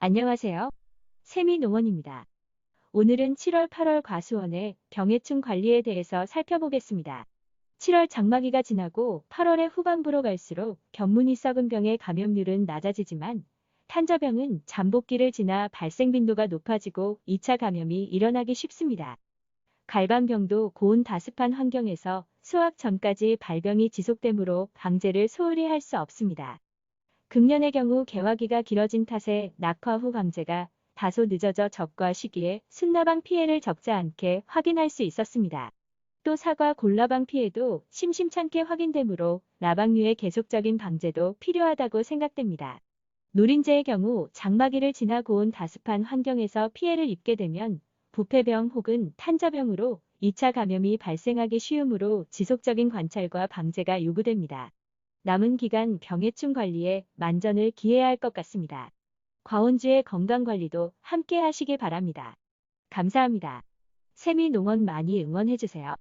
안녕하세요. 세미 농원입니다. 오늘은 7월 8월 과수원의 병해충 관리에 대해서 살펴보겠습니다. 7월 장마기가 지나고 8월의 후반부로 갈수록 견문이 썩은 병의 감염률은 낮아지지만 탄저병은 잠복기를 지나 발생 빈도가 높아지고 2차 감염이 일어나기 쉽습니다. 갈반병도 고온 다습한 환경에서 수확 전까지 발병이 지속되므로 방제를 소홀히 할 수 없습니다. 금년의 경우 개화기가 길어진 탓에 낙화 후 방제가 다소 늦어져 적과 시기에 순나방 피해를 적지 않게 확인할 수 있었습니다. 또 사과 골라방 피해도 심심찮게 확인되므로 나방류의 계속적인 방제도 필요하다고 생각됩니다. 노린재의 경우 장마기를 지나 고 온 다습한 환경에서 피해를 입게 되면 부패병 혹은 탄저병으로 2차 감염이 발생하기 쉬우므로 지속적인 관찰과 방제가 요구됩니다. 남은 기간 병해충 관리에 만전을 기해야 할 것 같습니다. 과원주의 건강관리도 함께 하시길 바랍니다. 감사합니다. 세미농원 많이 응원해주세요.